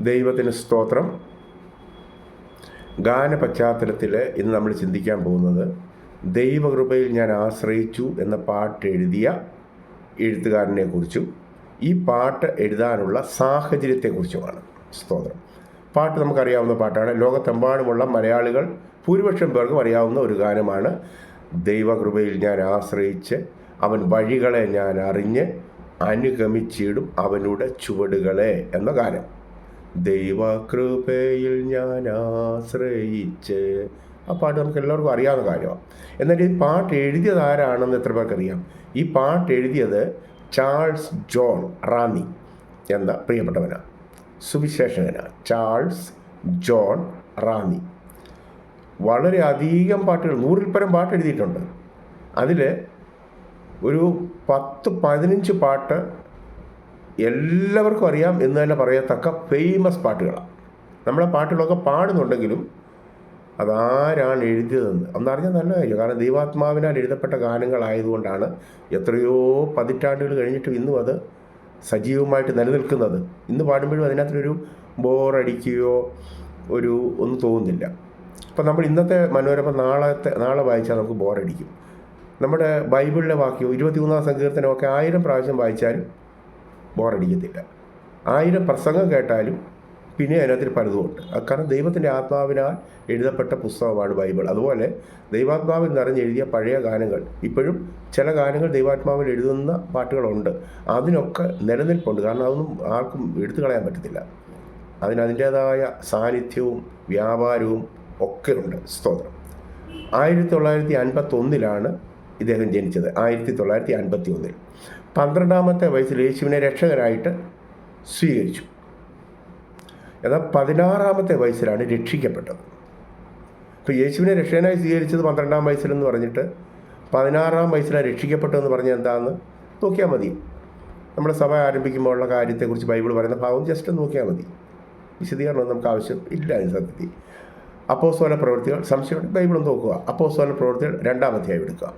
ദൈവത്തിന് സ്തോത്രം. ഗാന പശ്ചാത്തലത്തിൽ ഇന്ന് നമ്മൾ ചിന്തിക്കാൻ പോകുന്നത് ദൈവകൃപയിൽ ഞാൻ ആശ്രയിച്ചു എന്ന പാട്ട് എഴുതിയ എഴുത്തുകാരനെ കുറിച്ചും ഈ പാട്ട് എഴുതാനുള്ള സാഹചര്യത്തെക്കുറിച്ചുമാണ്. സ്തോത്രം. പാട്ട് നമുക്കറിയാവുന്ന പാട്ടാണ്. ലോകത്തെമ്പാടുമുള്ള മലയാളികൾ ഭൂരിപക്ഷം പേർക്കും അറിയാവുന്ന ഒരു ഗാനമാണ് ദൈവകൃപയിൽ ഞാൻ ആശ്രയിച്ച് അവൻ വഴികളെ ഞാൻ അറിഞ്ഞ് അനുഗമിച്ചിടും അവനുടെ ചുവടുകളെ എന്ന ഗാനം. ദൈവകൃപയിൽ ഞാൻ ആശ്രയിച്ച്. ആ പാട്ട് നമുക്ക് എല്ലാവർക്കും അറിയാവുന്ന കാര്യമാണ് എന്നിട്ട് ഈ പാട്ട് എഴുതിയത് ആരാണെന്ന് എത്ര പേർക്ക് അറിയാം? ഈ പാട്ട് എഴുതിയത് ചാൾസ് ജോൺ റാമി. എന്ന പ്രിയപ്പെട്ടവനാണ് സുവിശേഷകനാണ് ചാൾസ് ജോൺ റാമി. വളരെ അധികം പാട്ടുകൾ നൂറിൽ പരം പാട്ട് എഴുതിയിട്ടുണ്ട്. അതിൽ ഒരു പത്ത് പതിനഞ്ച് പാട്ട് എല്ലാവർക്കും അറിയാം എന്ന് തന്നെ പറയത്തക്ക ഫേമസ് പാട്ടുകളാണ്. നമ്മളെ പാട്ടുകളൊക്കെ പാടുന്നുണ്ടെങ്കിലും അതാരാണ് എഴുതിയതെന്ന്. ഒന്നറിഞ്ഞാൽ നല്ല കാര്യം കാരണം ദൈവാത്മാവിനാൽ എഴുതപ്പെട്ട ഗാനങ്ങളായതുകൊണ്ടാണ് എത്രയോ പതിറ്റാണ്ടുകൾ കഴിഞ്ഞിട്ടും ഇന്നും അത് സജീവമായിട്ട് നിലനിൽക്കുന്നത്. ഇന്ന് പാടുമ്പോഴും അതിനകത്തൊരു ബോറടിക്കുകയോ ഒരു ഒന്നും തോന്നുന്നില്ല. അപ്പം നമ്മൾ ഇന്നത്തെ മനോരമ നാളത്തെ നാളെ വായിച്ചാൽ നമുക്ക് ബോറടിക്കും. നമ്മുടെ ബൈബിളിലെ വാക്യവും ഇരുപത്തിമൂന്നാം സങ്കീർത്തനമൊക്കെ ആയിരം പ്രാവശ്യം വായിച്ചാലും ബോറടിക്കത്തില്ല. ആയിരം പ്രസംഗം കേട്ടാലും പിന്നെ അതിനകത്തിൽ പലതുമുണ്ട് കാരണം ദൈവത്തിന്റെ ആത്മാവിനാൽ എഴുതപ്പെട്ട പുസ്തകമാണ് ബൈബിൾ. അതുപോലെ ദൈവാത്മാവിൽ നിറഞ്ഞെഴുതിയ പഴയ ഗാനങ്ങൾ ഇപ്പോഴും ചില ഗാനങ്ങൾ ദൈവാത്മാവിൽ എഴുതുന്ന പാട്ടുകളുണ്ട്. അതിനൊക്കെ നിലനിൽപ്പുണ്ട്. കാരണം അതൊന്നും ആർക്കും എടുത്തു കളയാൻ പറ്റത്തില്ല. അതിനതിന്റേതായ സാന്നിധ്യവും വ്യാപാരവും ഒക്കെ ഉണ്ട് സ്തോത്രം. ആയിരത്തി തൊള്ളായിരത്തി അൻപത്തൊന്നിലാണ് ഇദ്ദേഹം ജനിച്ചത്. ആയിരത്തി തൊള്ളായിരത്തി അൻപത്തി ഒന്നിൽ പന്ത്രണ്ടാമത്തെ വയസ്സിൽ യേശുവിനെ രക്ഷകരായിട്ട് സ്വീകരിച്ചു. എന്നാൽ പതിനാറാമത്തെ വയസ്സിലാണ് രക്ഷിക്കപ്പെട്ടത്. ഇപ്പോൾ യേശുവിനെ രക്ഷകനായി സ്വീകരിച്ചത് പന്ത്രണ്ടാം വയസ്സിലെന്ന് പറഞ്ഞിട്ട് പതിനാറാം വയസ്സിലാണ് രക്ഷിക്കപ്പെട്ടതെന്ന് പറഞ്ഞാൽ എന്താണെന്ന് നോക്കിയാൽ മതി. നമ്മുടെ സഭ ആരംഭിക്കുമ്പോഴുള്ള കാര്യത്തെക്കുറിച്ച് ബൈബിൾ പറയുന്ന ഭാഗം ജസ്റ്റ് നോക്കിയാൽ മതി. വിശദീകരണം നമുക്ക് ആവശ്യം ഇല്ല അതിന് സത്യത്തിൽ. അപ്പോസ്തോല പ്രവൃത്തികൾ സംശയം ബൈബിൾ നോക്കുക. അപ്പോസ്തോല പ്രവൃത്തികൾ രണ്ടാമധ്യായം എടുക്കുക.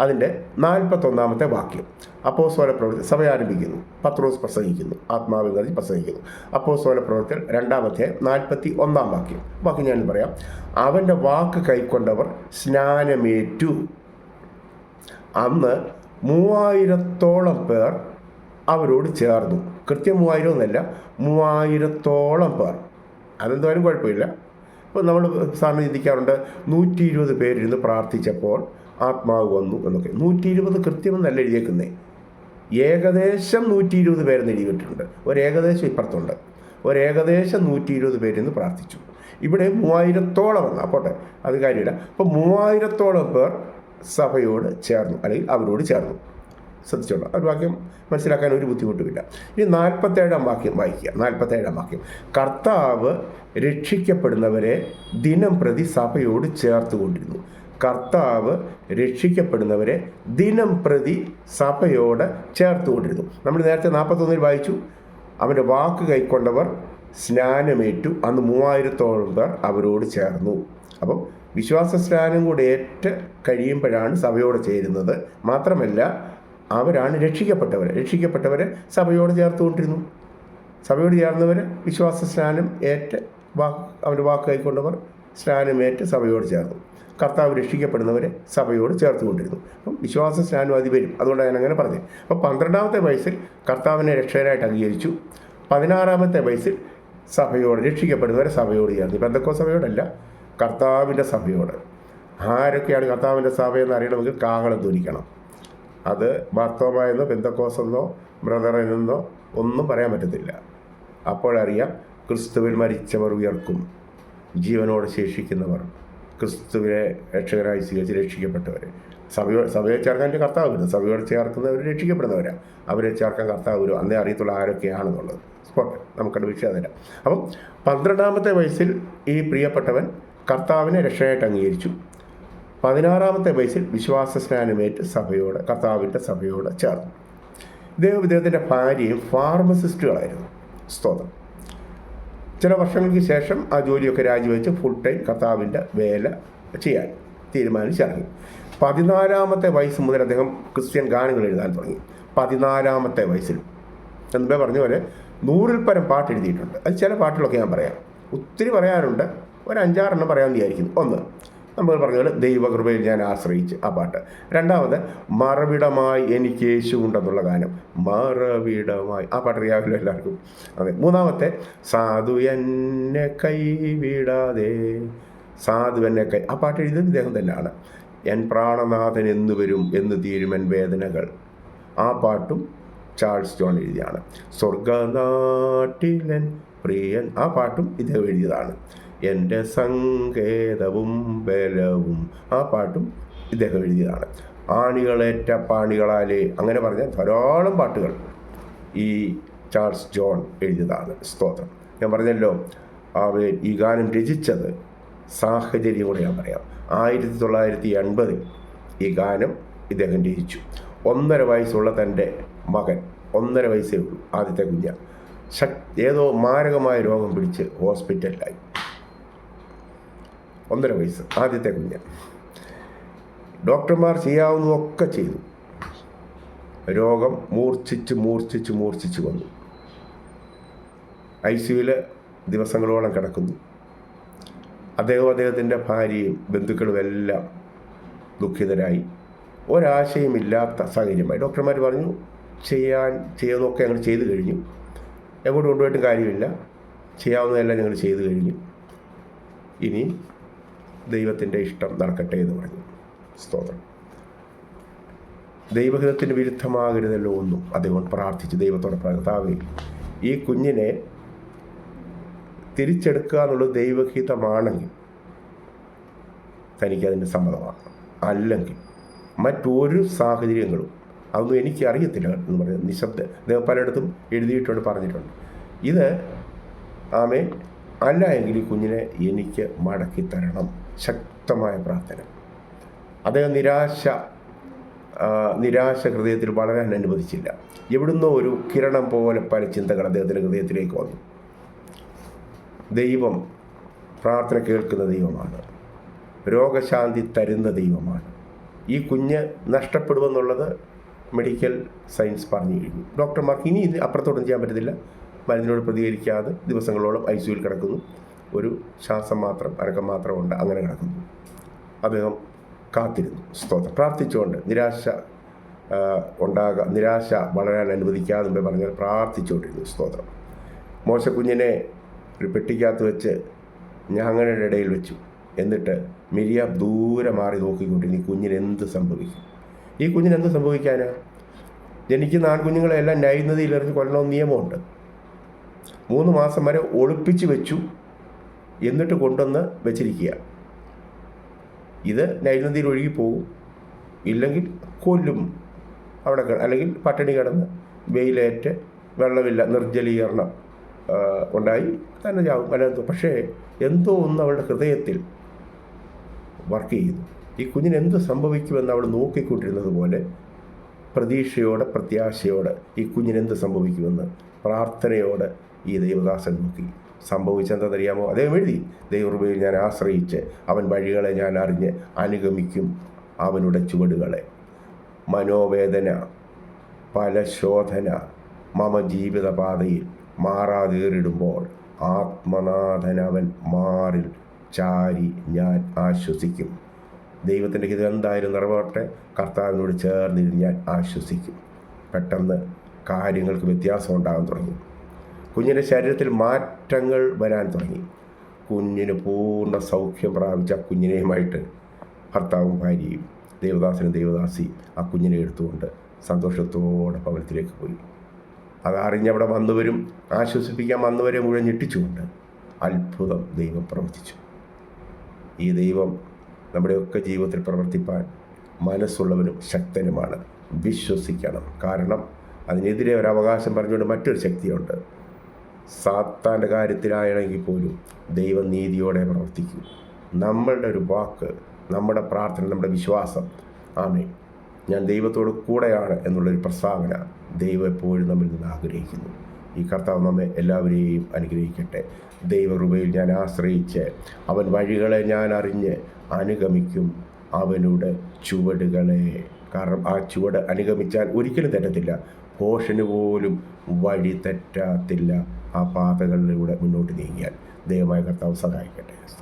അതിന്റെ നാൽപ്പത്തൊന്നാമത്തെ വാക്യം. അപ്പോ സോല പ്രവർത്തി സഭ ആരംഭിക്കുന്നു. പത്രോസ് പ്രസംഗിക്കുന്നു. ആത്മാവിൽ പ്രസംഗിക്കുന്നു. സോല പ്രവർത്തി രണ്ടാമത്തെ നാൽപ്പത്തി ഒന്നാം വാക്യം. വാക്യം ഞാൻ പറയാം. അവന്റെ വാക്ക് കൈക്കൊണ്ടവർ സ്നാനമേറ്റു. അന്ന് മൂവായിരത്തോളം പേർ അവരോട് ചേർന്നു. കൃത്യം മൂവായിരം എന്നല്ല മൂവായിരത്തോളം പേർ. അതെന്തായാലും കുഴപ്പമില്ല. ഇപ്പോൾ നമ്മൾ സാറിന് ചിന്തിക്കാറുണ്ട് നൂറ്റി ഇരുപത് പേരിരുന്ന് പ്രാർത്ഥിച്ചപ്പോൾ ആത്മാവ് വന്നു എന്നൊക്കെ. നൂറ്റി ഇരുപത് കൃത്യമെന്നല്ല എഴുതിയേക്കുന്നേ. ഏകദേശം നൂറ്റി ഇരുപത് പേരെന്ന് എഴുതിയിട്ടുണ്ട്. ഒരു ഏകദേശം ഇപ്പുറത്തുണ്ട്. ഒരു ഏകദേശം നൂറ്റി ഇരുപത് പേരെന്ന് പ്രാർത്ഥിച്ചു. ഇവിടെ മൂവായിരത്തോളം വന്ന പോട്ടെ അത് കാര്യമില്ല. അപ്പോൾ മൂവായിരത്തോളം പേർ സഭയോട് ചേർന്നു അല്ലെങ്കിൽ അവരോട് ചേർന്നു. ശ്രദ്ധിച്ചോളൂ. ഒരു വാക്യം മനസ്സിലാക്കാൻ ഒരു ബുദ്ധിമുട്ടുമില്ല. ഇനി നാൽപ്പത്തേഴാം വാക്യം വായിക്കുക. നാൽപ്പത്തേഴാം വാക്യം. കർത്താവ് രക്ഷിക്കപ്പെടുന്നവരെ ദിനം പ്രതി സഭയോട് ചേർത്തുകൊണ്ടിരുന്നു. കർത്താവ് രക്ഷിക്കപ്പെടുന്നവരെ ദിനം പ്രതി സഭയോട് ചേർത്തുകൊണ്ടിരുന്നു. നമ്മൾ നേരത്തെ നാൽപ്പത്തൊന്നിൽ വായിച്ചു അവന്റെ വാക്ക് കൈക്കൊണ്ടവർ സ്നാനമേറ്റു അന്ന് മൂവായിരത്തോളം പേർ അവരോട് ചേർന്നു. അപ്പം വിശ്വാസ സ്നാനം കൂടെ ഏറ്റ് കഴിയുമ്പോഴാണ് സഭയോട് ചേരുന്നത്. മാത്രമല്ല അവരാണ് രക്ഷിക്കപ്പെട്ടവർ രക്ഷിക്കപ്പെട്ടവരെ സഭയോട് ചേർത്തുകൊണ്ടിരുന്നു. സഭയോട് ചേർന്നവർ വിശ്വാസ സ്നാനം ഏറ്റ് വാക്ക് അവന്റെ വാക്ക് കൈക്കൊണ്ടവർ സ്നാനമേറ്റ് സഭയോട് ചേർന്നു. കർത്താവ് രക്ഷിക്കപ്പെടുന്നവരെ സഭയോട് ചേർത്തുകൊണ്ടിരുന്നു. അപ്പം വിശ്വാസ സ്നാനം അതി വരും. അതുകൊണ്ട് ഞാൻ അങ്ങനെ പറഞ്ഞു അപ്പം പന്ത്രണ്ടാമത്തെ വയസ്സിൽ കർത്താവിനെ രക്ഷകരായിട്ട് അംഗീകരിച്ചു. പതിനാറാമത്തെ വയസ്സിൽ സഭയോട് രക്ഷിക്കപ്പെടുന്നവരെ സഭയോട് ചേർന്നു. ബന്ധക്കോ സഭയോടല്ല കർത്താവിന്റെ സഭയോട്. ആരൊക്കെയാണ് കർത്താവിന്റെ എന്ന് അറിയണമെങ്കിൽ കാഹളം ധ്വനിക്കണം അത് ബാർത്തോമായെന്നോ ബന്ധക്കോസെന്നോ ബ്രദറിനെന്നോ ഒന്നും പറയാൻ പറ്റത്തില്ല. അപ്പോഴറിയാം ക്രിസ്തുവിൽ മരിച്ചവർ ഉയർക്കും. ജീവനോട് ശേഷിക്കുന്നവർ ക്രിസ്തുവിനെ രക്ഷകരായി സ്വീകരിച്ച് രക്ഷിക്കപ്പെട്ടവർ സഭയോ സഭയെ ചേർക്കാൻ എന്റെ കർത്താവ് വരും സഭയോട് ചേർക്കുന്നവർ രക്ഷിക്കപ്പെടുന്നവരാണ് അവരെ ചേർക്കാൻ കർത്താവ് വരും അന്നേ അറിയത്തുള്ള ആരൊക്കെയാണെന്നുള്ളത്. സ്പോട്ട് നമുക്കത് വിഷയം അപ്പം പന്ത്രണ്ടാമത്തെ വയസ്സിൽ ഈ പ്രിയപ്പെട്ടവൻ കർത്താവിനെ രക്ഷയായിട്ട് അംഗീകരിച്ചു. പതിനാറാമത്തെ വയസ്സിൽ വിശ്വാസ സ്നാനമേറ്റ് സഭയോട് കർത്താവിന്റെ സഭയോട് ചേർന്നു. ഇദ്ദേഹം ഇദ്ദേഹത്തിന്റെ ഭാര്യയും ഫാർമസിസ്റ്റുകളായിരുന്നു. സ്തോത്രം. ചില വർഷങ്ങൾക്ക് ശേഷം ആ ജോലിയൊക്കെ രാജിവെച്ച് ഫുൾ ടൈം കർത്താവിന്റെ വേല ചെയ്യാൻ തീരുമാനിച്ചിറങ്ങി. പതിനാലാമത്തെ വയസ്സ് മുതൽ അദ്ദേഹം ക്രിസ്ത്യൻ ഗാനങ്ങൾ എഴുതാൻ തുടങ്ങി. പതിനാലാമത്തെ വയസ്സിൽ. മുമ്പേ പറഞ്ഞ പോലെ നൂറിൽ പരം പാട്ട് എഴുതിയിട്ടുണ്ട്. അത് ചില പാട്ടുകളൊക്കെ ഞാൻ പറയാം. ഒത്തിരി പറയാറുണ്ട്. ഒരു അഞ്ചാറെണ്ണം പറയാമെന്ന് വിചാരിക്കുന്നു. ഒന്ന് നമ്മൾ പറഞ്ഞ പോലെ ദൈവകൃപയിൽ ഞാൻ ആശ്രയിച്ച് ആ പാട്ട്. രണ്ടാമത് മറവിടമായി എനിക്ക് യേശു ഉണ്ടെന്നുള്ള ഗാനം. മറവിടമായി. ആ പാട്ട് അറിയാമല്ലോ എല്ലാവർക്കും. അതെ. മൂന്നാമത്തെ സാധു എന്നെ കൈവിടാതെ. സാധു എന്നെ കൈ ആ പാട്ട് എഴുതുന്നത് ഇദ്ദേഹം തന്നെയാണ്. എൻ പ്രാണനാഥൻ എന്നു വരും എന്ന് തീരുമൻ വേദനകൾ. ആ പാട്ടും ചാൾസ് ജോൺ എഴുതിയാണ്. സ്വർഗനാട്ടിലൻ പ്രിയൻ. ആ പാട്ടും ഇദ്ദേഹം എഴുതിയതാണ്. എന്റെ സങ്കേതവും ബലവും. ആ പാട്ടും ഇദ്ദേഹം എഴുതിയതാണ്. ആണികളേറ്റ പാണികളാലേ അങ്ങനെ പറഞ്ഞ ധാരാളം പാട്ടുകൾ ഈ ചാൾസ് ജോൺ എഴുതിയതാണ്. സ്തോത്രം. ഞാൻ പറഞ്ഞല്ലോ അവൻ ഈ ഗാനം രചിച്ചത് സാഹചര്യം കൂടെ ഞാൻ പറയാം. ആയിരത്തി തൊള്ളായിരത്തി എൺപതിൽ ഈ ഗാനം ഇദ്ദേഹം രചിച്ചു. ഒന്നര വയസ്സുള്ള തന്റെ മകൻ ഒന്നര വയസ്സേ ഉള്ളൂ ആദ്യത്തെ കുഞ്ഞ. ശക് ഏതോ മാരകമായ രോഗം പിടിച്ച് ഹോസ്പിറ്റലിലായി. ഒന്നര വയസ്സ് ആദ്യത്തെ കുഞ്ഞ്. ഡോക്ടർമാർ ചെയ്യാവുന്നതൊക്കെ ചെയ്തു. രോഗം മൂർച്ഛിച്ച് മൂർച്ഛിച്ച് മൂർച്ഛിച്ച് വന്നു. ഐ സിയുവിൽ ദിവസങ്ങളോളം കിടക്കുന്നു. അദ്ദേഹവും അദ്ദേഹത്തിന്റെ ഭാര്യയും ബന്ധുക്കളും എല്ലാം ദുഃഖിതരായി. ഒരാശയമില്ലാത്ത സാഹചര്യമായി. ഡോക്ടർമാർ പറഞ്ഞു ചെയ്യാൻ ചെയ്യുന്നതൊക്കെ ഞങ്ങൾ ചെയ്തു കഴിഞ്ഞു. എങ്ങോട്ട് കൊണ്ടുപോയിട്ടും കാര്യമില്ല. ചെയ്യാവുന്നതെല്ലാം ഞങ്ങൾ ചെയ്തു കഴിഞ്ഞു. ഇനി ദൈവത്തിന്റെ ഇഷ്ടം നടക്കട്ടെ എന്ന് പറഞ്ഞു. സ്തോത്രം. ദൈവഹിതത്തിന് വിരുദ്ധമാകരുതല്ലോ ഒന്നും അദ്ദേഹം പ്രാർത്ഥിച്ചു ദൈവത്തോട് കർത്താവേ ഈ കുഞ്ഞിനെ തിരിച്ചെടുക്കുക എന്നുള്ളത് ദൈവഹിതമാണെങ്കിൽ തനിക്കതിന്റെ സമ്മതമാണ് അല്ലെങ്കിൽ മറ്റൊരു സാഹചര്യങ്ങളും അതൊന്നും എനിക്കറിയത്തില്ല എന്ന് പറയുന്നത് നിശബ്ദ അദ്ദേഹം പലയിടത്തും എഴുതിയിട്ടുണ്ട് പറഞ്ഞിട്ടുണ്ട്. ഇത് ആമേ അല്ല എങ്കിൽ ഈ കുഞ്ഞിനെ എനിക്ക് മടക്കി തരണം. ശക്തമായ പ്രാർത്ഥന. അദ്ദേഹം നിരാശ നിരാശ ഹൃദയത്തിൽ വളരാൻ അനുവദിച്ചില്ല. എവിടുന്നോ ഒരു കിരണം പോലെ പല ചിന്തകൾ അദ്ദേഹത്തിന്റെ ഹൃദയത്തിലേക്ക് വന്നു. ദൈവം പ്രാർത്ഥന കേൾക്കുന്ന ദൈവമാണ്. രോഗശാന്തി തരുന്ന ദൈവമാണ്. ഈ കുഞ്ഞ് നഷ്ടപ്പെടുമെന്നുള്ളത് മെഡിക്കൽ സയൻസ് പറഞ്ഞു കഴിഞ്ഞു. ഡോക്ടർമാർക്ക് ഇനി ഇത് അപ്പുറത്തോട്ടും ചെയ്യാൻ പറ്റത്തില്ല. മരുന്നിനോട് പ്രതികരിക്കാതെ ദിവസങ്ങളോളം ഐ സിയുയിൽ കിടക്കുന്നു. ഒരു ശ്വാസം മാത്രം അരക്കം മാത്രമുണ്ട്. അങ്ങനെ കിടക്കുന്നു. അദ്ദേഹം കാത്തിരുന്നു. സ്തോത്രം. പ്രാർത്ഥിച്ചുകൊണ്ട് നിരാശ ഉണ്ടാകാം നിരാശ വളരാൻ അനുവദിക്കാതെ പറഞ്ഞാൽ പ്രാർത്ഥിച്ചുകൊണ്ടിരുന്നു. സ്തോത്രം. മോശക്കുഞ്ഞിനെ ഒരു പെട്ടിക്കകത്ത് വെച്ച് ഞങ്ങളുടെ ഇടയിൽ വെച്ചു. എന്നിട്ട് മിരിയ ദൂരെ മാറി നോക്കിക്കൊണ്ടിരുന്നു ഈ കുഞ്ഞിന് എന്ത് സംഭവിക്കും? ഈ കുഞ്ഞിന് എന്ത് സംഭവിക്കാനാ? ജനിക്കുന്ന ആൺകുഞ്ഞുങ്ങളെല്ലാം നൈനദിയിൽ എറിഞ്ഞ് കൊല്ലണമെന്ന് നിയമമുണ്ട്. മൂന്ന് മാസം വരെ ഒളിപ്പിച്ച് വെച്ചു. എന്നിട്ട് കൊണ്ടുവന്ന് വെച്ചിരിക്കുക. ഇത് നൈനദിയിൽ ഒഴുകി പോകും. ഇല്ലെങ്കിൽ കൊല്ലും. അവിടെ അല്ലെങ്കിൽ പട്ടിണി കിടന്ന് വെയിലേറ്റ് വെള്ളമില്ല നിർജലീകരണം ഉണ്ടായി തന്നെ ചാവും. പക്ഷേ എന്തോ ഒന്ന് അവളുടെ ഹൃദയത്തിൽ വർക്ക് ചെയ്യുന്നു. ഈ കുഞ്ഞിന് എന്ത് സംഭവിക്കുമെന്ന് അവൾ നോക്കിക്കൊണ്ടിരുന്നത് പോലെ പ്രതീക്ഷയോടെ പ്രത്യാശയോടെ ഈ കുഞ്ഞിനെന്ത് സംഭവിക്കുമെന്ന് പ്രാർത്ഥനയോടെ ഈ ദൈവദാസൻ നോക്കി. സംഭവിച്ചെന്തെന്നറിയാമോ അദ്ദേഹം എഴുതി ദൈവകൃപയിൽ ഞാൻ ആശ്രയിച്ച് അവൻ വഴികളെ ഞാൻ അറിഞ്ഞ് അനുഗമിക്കും അവനുടെ ചുവടുകളെ. മനോവേദന പല ശോധന മമ ജീവിതപാതയിൽ മാറാതേറിടുമ്പോൾ ആത്മനാഥനവൻ മാറിൽ ചാരി ഞാൻ ആശ്വസിക്കും. ദൈവത്തിന്റെ ഹിതം എന്തായാലും നിറവേറട്ടെ. കർത്താവിനോട് ചേർന്നിരുന്ന് ഞാൻ ആശ്വസിക്കും. പെട്ടെന്ന് കാര്യങ്ങൾക്ക് വ്യത്യാസം ഉണ്ടാകാൻ തുടങ്ങി. കുഞ്ഞിന്റെ ശരീരത്തിൽ മാറ്റങ്ങൾ വരാൻ തുടങ്ങി. കുഞ്ഞിന് പൂർണ സൗഖ്യം പ്രാപിച്ച കുഞ്ഞിനെയുമായിട്ട് ഭർത്താവും ഭാര്യയും ദേവദാസനും ദേവദാസി ആ കുഞ്ഞിനെ എടുത്തുകൊണ്ട് സന്തോഷത്തോടെ ഭവനത്തിലേക്ക് പോയി. അതറിഞ്ഞവിടെ വന്നവരും ആശ്വസിപ്പിക്കാൻ വന്നവരെ മുഴുവൻ ഞെട്ടിച്ചുകൊണ്ട് അത്ഭുതം ദൈവം പ്രവർത്തിച്ചു ഈ ദൈവം നമ്മുടെയൊക്കെ ജീവിതത്തിൽ പ്രവർത്തിപ്പാൻ മനസ്സുള്ളവനും ശക്തനുമാണ്. വിശ്വസിക്കണം. കാരണം അതിനെതിരെ ഒരു അവകാശം പറഞ്ഞുകൊണ്ട് മറ്റൊരു ശക്തിയുണ്ട്. സാത്താന്റെ കാര്യത്തിലാണെങ്കിൽ പോലും ദൈവം നീതിയോടെ പ്രവർത്തിക്കും. നമ്മളുടെ ഒരു വാക്ക് നമ്മുടെ പ്രാർത്ഥന നമ്മുടെ വിശ്വാസം. ആമേ ഞാൻ ദൈവത്തോട് കൂടെയാണ് എന്നുള്ളൊരു പ്രസ്താവന ദൈവം എപ്പോഴും നമ്മിൽ നിന്ന് ആഗ്രഹിക്കുന്നു. ഈ കർത്താവ് നമ്മെ എല്ലാവരെയും അനുഗ്രഹിക്കട്ടെ. ദൈവകൃപയിൽ ഞാൻ ആശ്രയിച്ച് അവൻ വഴികളെ ഞാൻ അറിഞ്ഞ് അനുഗമിക്കും അവനുടെ ചുവടുകളെ. കാരണം ആ ചുവട് അനുഗമിച്ചാൽ ഒരിക്കലും തെറ്റത്തില്ല. ഭോഷന് പോലും വഴി തെറ്റാത്തില്ല. ആ പാതകളിലൂടെ മുന്നോട്ട് നീങ്ങിയാൽ ദൈവമായ കർത്താവ് സഹായിക്കട്ടെ.